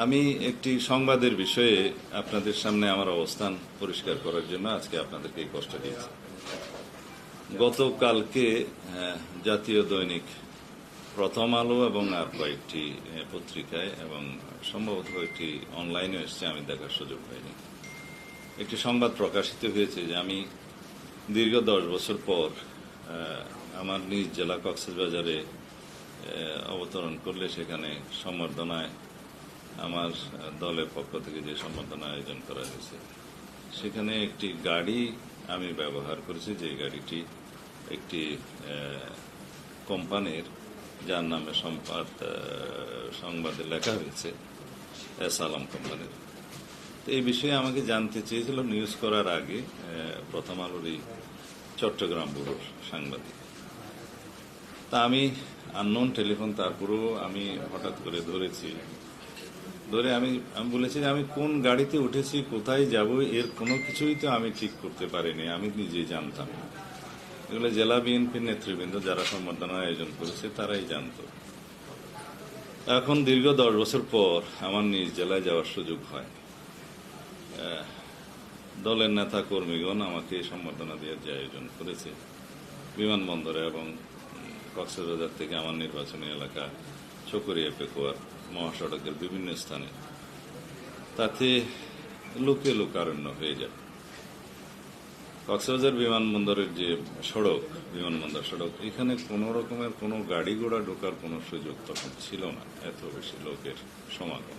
আমি একটি সংবাদের বিষয়ে আপনাদের সামনে আমার অবস্থান পরিষ্কার করার জন্য আজকে আপনাদেরকে এই কষ্ট দিয়েছি। গতকালকে জাতীয় দৈনিক প্রথম আলো এবং আর কয়েকটি পত্রিকায় এবং সম্ভবত একটি অনলাইনে এসছে, আমি দেখার সুযোগ পাইনি। একটি সংবাদ প্রকাশিত হয়েছে যে আমি দীর্ঘ দশ বছর পর আমার নিজ জেলা কক্সবাজারে অবতরণ করলে সেখানে সম্বর্ধনায় আমার দলের পক্ষ থেকে যে সম্বর্ধনা আয়োজন করা হয়েছে, সেখানে একটি গাড়ি আমি ব্যবহার করেছি, যে গাড়িটি একটি কোম্পানির, যার নামে সম্পাদ সংবাদে লেখা হয়েছে, এস আলম কোম্পানির। তো এই বিষয়ে আমাকে জানতে চেয়েছিল, নিউজ করার আগে প্রথম আলোর এই চট্টগ্রাম ব্যুরোর সাংবাদিক। তা আমি আননোন টেলিফোন, তারপরেও আমি হঠাৎ করে ধরেছি ধরে আমি আমি বলেছি যে আমি কোন গাড়িতে উঠেছি, কোথায় যাব, এর কোনো কিছুই তো আমি ঠিক করতে পারিনি, আমি নিজেই জানতাম না। এগুলো জেলা বিএনপির নেতৃবৃন্দ যারা সম্বর্ধনা আয়োজন করেছে, তারাই জানত এখন দীর্ঘ দশ বছর পর আমার নিজ জেলায় যাওয়ার সুযোগ হয় দলের নেতা কর্মীগণ আমাকে সম্বর্ধনা দেওয়ার যে আয়োজন করেছে, বিমানবন্দরে এবং কক্সবাজার থেকে আমার নির্বাচনী এলাকা চকরিয়া পেকুয়ার মহাসড়কের বিভিন্ন স্থানে। তাতে লোকে লোকারণ্য হয়ে যায়। কক্সবাজার বিমানবন্দরের যে সড়ক, বিমানবন্দর সড়ক, এখানে কোনো রকমের কোনো গাড়ি ঘোড়া ঢোকার কোনো সুযোগ তখন ছিল না, এত বেশি লোকের সমাগম।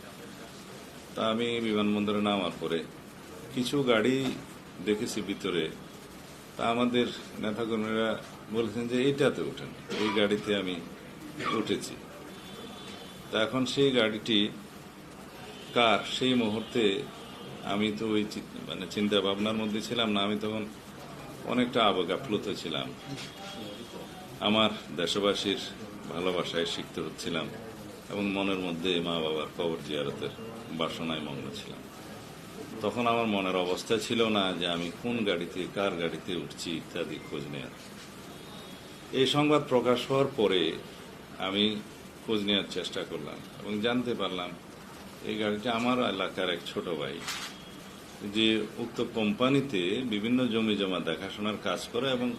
তা আমি বিমানবন্দরে নামার পরে কিছু গাড়ি দেখেছি ভিতরে। তা আমাদের নেতাকর্মীরা বলেছেন যে এইটাতে ওঠেন। এই গাড়িতে আমি উঠেছি। তা এখন সেই গাড়িটি, কার, সেই মুহূর্তে আমি তো ওই মানে চিন্তা ভাবনার মধ্যে ছিলাম না, আমি তখন অনেকটা আবেগ আপ্লুত ছিলাম। আমার দেশবাসীর ভালোবাসায় শিখতে হচ্ছিলাম এবং মনের মধ্যে মা বাবার কবর জিয়ারতের বাসনায় মগ্ন ছিলাম। তখন আমার মনের অবস্থা ছিল না যে আমি কোন গাড়িতে, কার গাড়িতে উঠছি ইত্যাদি খোঁজ নেওয়ার। এই সংবাদ প্রকাশ হওয়ার পরে আমি খোঁজ নেওয়ার চেষ্টা করলাম এবং জানতে পারলাম এই গাড়িটা আমার এলাকার এক ছোট ভাই, যে উক্ত কোম্পানিতে বিভিন্ন জমি জমা দেখাশোনার কাজ করে এবং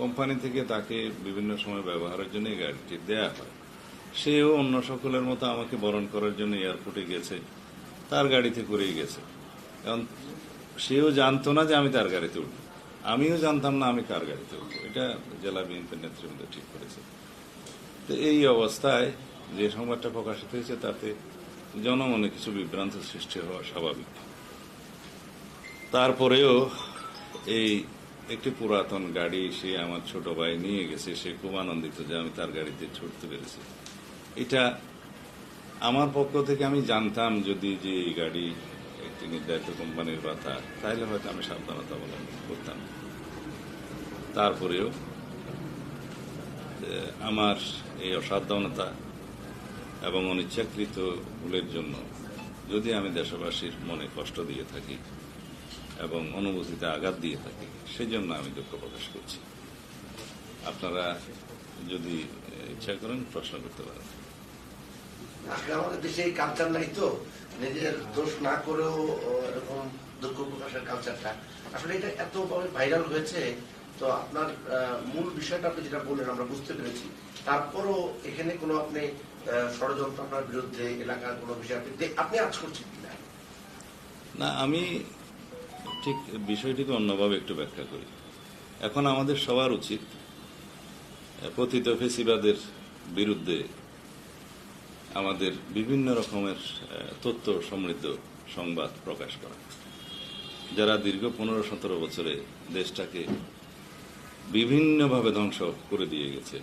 কোম্পানি থেকে তাকে বিভিন্ন সময় ব্যবহারের জন্য এই গাড়িটি দেয়া হয়। সেও অন্য সকলের মতো আমাকে বরণ করার জন্য এয়ারপোর্টে গেছে, তার গাড়িতে করেই গেছে। কারণ সেও জানতো না যে আমি তার গাড়িতে উঠব। আমিও জানতাম না আমি কার গাড়িতে উঠবো। এটা জেলা বিএনপির নেতৃবৃন্দ ঠিক করেছে। তো এই অবস্থায় যে সংবাদটা প্রকাশিত হয়েছে, তাতে জনমনে কিছু বিভ্রান্ত সৃষ্টি হওয়া স্বাভাবিক। তারপরেও এই একটি পুরাতন গাড়ি সে আমার ছোট ভাই নিয়ে গেছে, সে খুব আনন্দিত যে আমি তার গাড়িতে ছুটতে পেরেছি। এটা আমার পক্ষ থেকে আমি জানতাম যদি যে এই গাড়ি একটি নির্ধারিত কোম্পানির কথা তাহলে হয়তো আমি সাবধানতা অবলম্বন করতাম। তারপরেও আমার এই অসাবধানতা এবং অনিচ্ছাকৃত ভুলের জন্য যদি আমি দেশবাসীর মনে কষ্ট দিয়ে থাকি এবং অনুভূতিতে আঘাত দিয়ে থাকি, সেজন্য আমি দুঃখ প্রকাশ করছি। আপনারা যদি ইচ্ছা করেন প্রশ্ন করতে পারেন। আমাদের দেশে এই কালচার নাই তো? নিজের দোষ না করেও এরকম দুঃখ প্রকাশের কালচারটা আসলে এটা এত ভাইরাল হয়েছে তো আপনার মূল বিষয়টা আপনি যেটা বললেন, আমরা বুঝতে পেরেছি। তারপরও এখানে কোনো আপনি ষড়যন্ত্র আপনার বিরুদ্ধে এলাকার কোনো বিষয় আপনি আপনি আজ করছেন কিনা? না, আমি ঠিক বিষয়টিকে অন্যভাবে একটু ব্যাখ্যা করি। এখন আমাদের সবার উচিত পতিত ফেসিবাদের বিরুদ্ধে আমাদের বিভিন্ন রকমের তথ্য সমৃদ্ধ সংবাদ প্রকাশ করা। যারা দীর্ঘ পনেরো সতেরো বছরে দেশটাকে বিভিন্নভাবে ধ্বংস করে দিয়ে গেছে।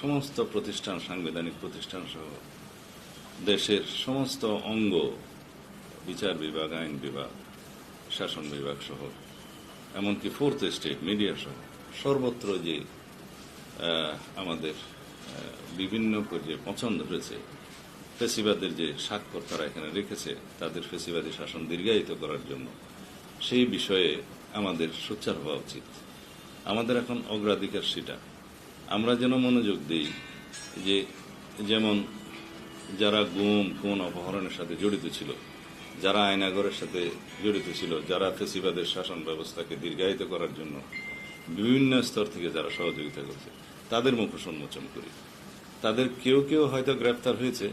সমস্ত প্রতিষ্ঠান, সাংবিধানিক প্রতিষ্ঠান সহ দেশের সমস্ত অঙ্গ, বিচার বিভাগ, আইন বিভাগ, শাসন বিভাগ সহ, এমনকি ফোর্থ স্টেট, মিডিয়া সহ, সর্বত্র যে আমাদের বিভিন্ন যে পছন্দ রয়েছে ফেসিবাদের যে স্বাক্ষর তারা এখানে রেখেছে, তাদের ফেসিবাদী শাসন দীর্ঘায়িত করার জন্য, সেই বিষয়ে আমাদের সোচ্চার হওয়া উচিত। আমাদের এখন অগ্রাধিকার সেটা। আমরা যেন মনোযোগ দিই যে যেমন যারা গুম, খুন, অপহরণের সাথে জড়িত ছিল, যারা আয়নাগরের সাথে জড়িত ছিল, যারা ফেসিবাদের শাসন ব্যবস্থাকে দীর্ঘায়িত করার জন্য বিভিন্ন স্তর থেকে যারা সহযোগিতা করছে, তাদের মুখোশ উন্মোচন করি। তাদের কেউ কেউ হয়তো গ্রেপ্তার হয়েছে,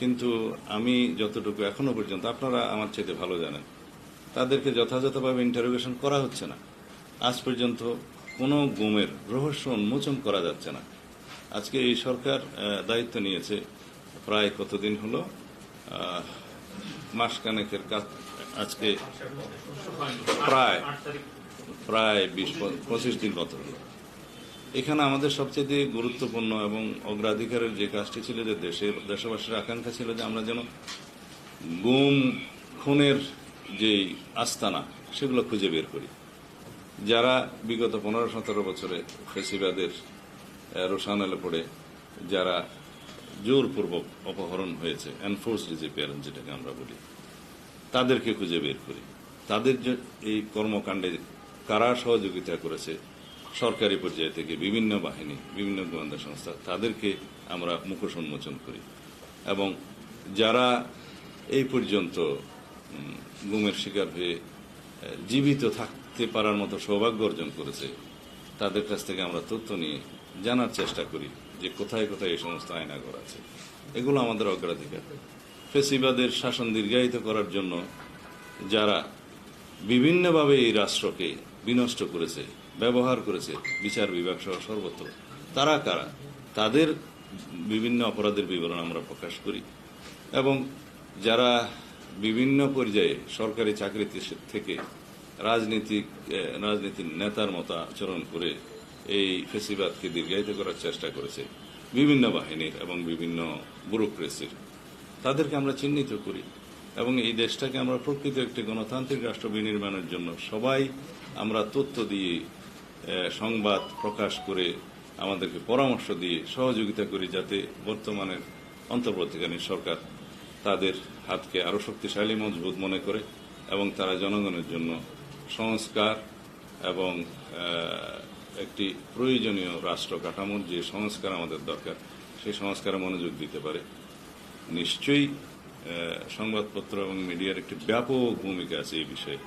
কিন্তু আমি যতটুকু এখনও পর্যন্ত, আপনারা আমার চেয়ে ভালো জানেন, তাদেরকে যথাযথভাবে ইন্টারোগেশন করা হচ্ছে না। আজ পর্যন্ত কোনো গুমের রহস্য উন্মোচন করা যাচ্ছে না। আজকে এই সরকার দায়িত্ব নিয়েছে। প্রায় কতদিন হলো? আহ, মাসখানেকের কাজ আজকে প্রায় প্রায় বিশ পঁচিশ দিন মতো হলো। এখানে আমাদের সবচেয়ে গুরুত্বপূর্ণ এবং অগ্রাধিকারের যে কাজটি ছিল যে দেশের দেশবাসীর আকাঙ্ক্ষা ছিল যে আমরা যেন গুম খুনের যে আস্তানা সেগুলো খুঁজে বের করি। যারা বিগত পনেরো সতেরো বছরে ফেসিবাদের রোশানালে পড়ে, যারা জোরপূর্বক অপহরণ হয়েছে এনফোর্স ডিজিপিয়ারেন্স যেটাকে আমরা বলি, তাদেরকে খুঁজে বের করি। তাদের এই কর্মকাণ্ডে কারা সহযোগিতা করেছে, সরকারি পর্যায়ে থেকে বিভিন্ন বাহিনী, বিভিন্ন গোয়েন্দা সংস্থা, তাদেরকে আমরা মুখোশ উন্মোচন করি। এবং যারা এই পর্যন্ত গুমের শিকার হয়ে জীবিত থাকতে পারার মতো সৌভাগ্য অর্জন করেছে। তাদের কাছ থেকে আমরা তথ্য নিয়ে জানার চেষ্টা করি যে কোথায় কোথায় এই সমস্ত আয়নাগর আছে। এগুলো আমাদের অগ্রাধিকার। ফেসিবাদের শাসন দীর্ঘায়িত করার জন্য যারা বিভিন্নভাবে এই রাষ্ট্রকে বিনষ্ট করেছে, ব্যবহার করেছে, বিচার বিভাগ সহ সর্বত্র, তারা কারা? তাদের বিভিন্ন অপরাধের বিবরণ আমরা প্রকাশ করি। এবং যারা বিভিন্ন পর্যায়ে সরকারি চাকরিতে থেকে রাজনীতিক রাজনীতির নেতার মতো আচরণ করে এই ফেসিবাদকে দীর্ঘায়িত করার চেষ্টা করেছে বিভিন্ন বাহিনীর এবং বিভিন্ন ব্যুরোক্রেসির। তাদেরকে আমরা চিহ্নিত করি এবং এই দেশটাকে আমরা প্রকৃত একটি গণতান্ত্রিক রাষ্ট্র বিনির্মাণের জন্য সবাই আমরা তথ্য দিয়ে সংবাদ প্রকাশ করে আমাদেরকে পরামর্শ দিয়ে সহযোগিতা করি যাতে বর্তমানের অন্তর্বর্তীকালীন সরকার তাদের হাতকে আরও শক্তিশালী, মজবুত মনে করে এবং তারা জনগণের জন্য সংস্কার এবং একটি প্রয়োজনীয় রাষ্ট্র কাঠামোর যে সংস্কার আমাদের দরকার, সেই সংস্কারে মনোযোগ দিতে পারে। নিশ্চয়ই সংবাদপত্র এবং মিডিয়ার একটি ব্যাপক ভূমিকা আছে এই বিষয়ে।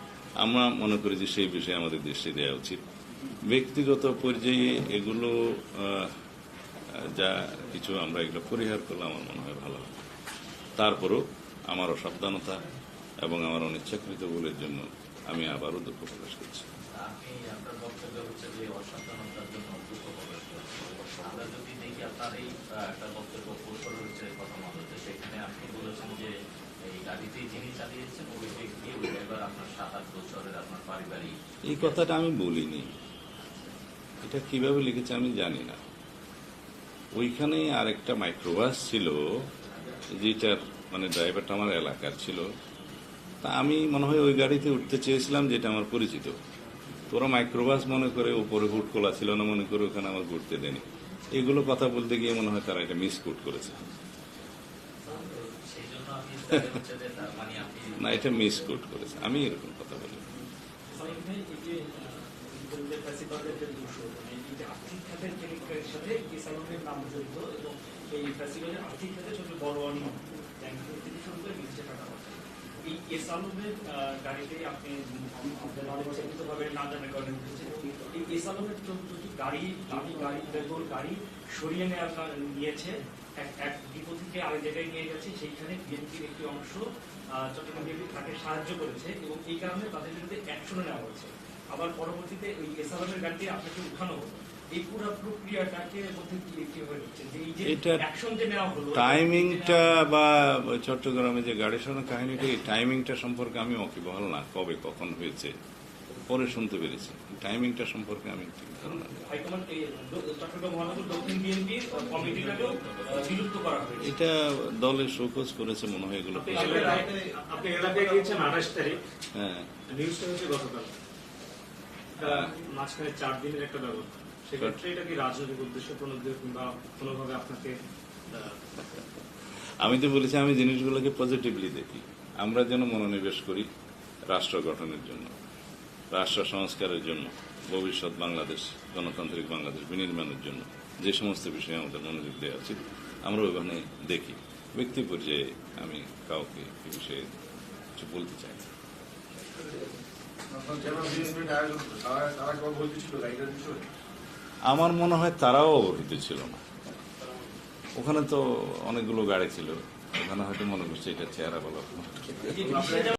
আমরা মনে করি যে সেই বিষয়ে আমাদের দৃষ্টি দেওয়া উচিত। ব্যক্তিগত পর্যায়ে এগুলো যা কিছু আমরা এগুলো পরিহার করলে আমার মনে হয় ভালো হবে। তারপরও আমার অসাবধানতা এবং আমার অনিচ্ছাকৃত ভুলের জন্য আমি আবারও দুঃখ প্রকাশ করছি। এই কথাটা আমি বলিনি। এটা কীভাবে লিখেছে আমি জানি না। ওইখানে আরেকটা মাইক্রোবাস ছিল যেটার মানে ড্রাইভারটা আমার এলাকার ছিল। তা আমি মনে হয় ওই গাড়িতে উঠতে চেয়েছিলাম যেটা আমার পরিচিত। তোরা মাইক্রোবাস মনে করে উপরে হুট খোলা ছিল না মনে করে ওখানে আমার ঘুরতে দেয়নি। এগুলো কথা বলতে গিয়ে মনে হয় তারা এটা মিস কুট করেছে। না, এটা মিস কুট করেছে। আমি এরকম কথা বলি। এই এসালমের গাড়িতে আপনি এই এসালমের চৌদ্দটি গাড়ি দামি গাড়ি সরিয়ে কারণে নিয়েছে, এক এক ডিপো থেকে আরেক জায়গায় নিয়ে গেছে, সেইখানে বিএনপির একটি অংশ চট্টগ্রাম বিএনপি তাকে সাহায্য করেছে এবং এই কারণে তাদের বিরুদ্ধে অ্যাকশনে নেওয়া হয়েছে। আবার পরবর্তীতে ওই এসালামের গাড়িটি আপনাকে উঠানো হলো এই পুরো প্রক্রিয়াটাকে মধ্যে কি কি যে এই যে এটা অ্যাকশন যে নেওয়া হলো টাইমিংটা বা চট্টগ্রামে যে গাড়ি সারানোর কাহিনীটা এই টাইমিংটা সম্পর্কে আমি বহল না কবে কখন হয়েছে পরে শুনতে পেরেছি। টাইমিংটা সম্পর্কে আমি ঠিক ধারণা এটা দলের শোকজ করেছে মনে হয় এগুলো হ্যাঁ। গতকাল। এটা মাঝখানে চার দিনের একটা ব্যবস্থা। সেক্ষেত্রে এটা কি রাজনৈতিক উদ্দেশ্য প্রণোদিত কিংবা কোনোভাবে আপনাকে আমি তো বলেছি আমি জিনিসগুলোকে পজিটিভলি দেখি। আমরা যেন মনোনিবেশ করি রাষ্ট্র গঠনের জন্য রাষ্ট্র সংস্কারের জন্য ভবিষ্যৎ বাংলাদেশ গণতান্ত্রিক বাংলাদেশ বিনির্মাণের জন্য যে সমস্ত বিষয়ে আমাদের মনোযোগ দেওয়া উচিত আমরা ওইখানে দেখি। ব্যক্তি পর্যায়ে আমি কাউকে এ বিষয়ে কিছু বলতে চাই না। আমার মনে হয় তারাও অবহিত ছিল না। ওখানে তো অনেকগুলো গাড়ি ছিল। ওখানে হয়তো মনে করছে এটা চেহারা বলা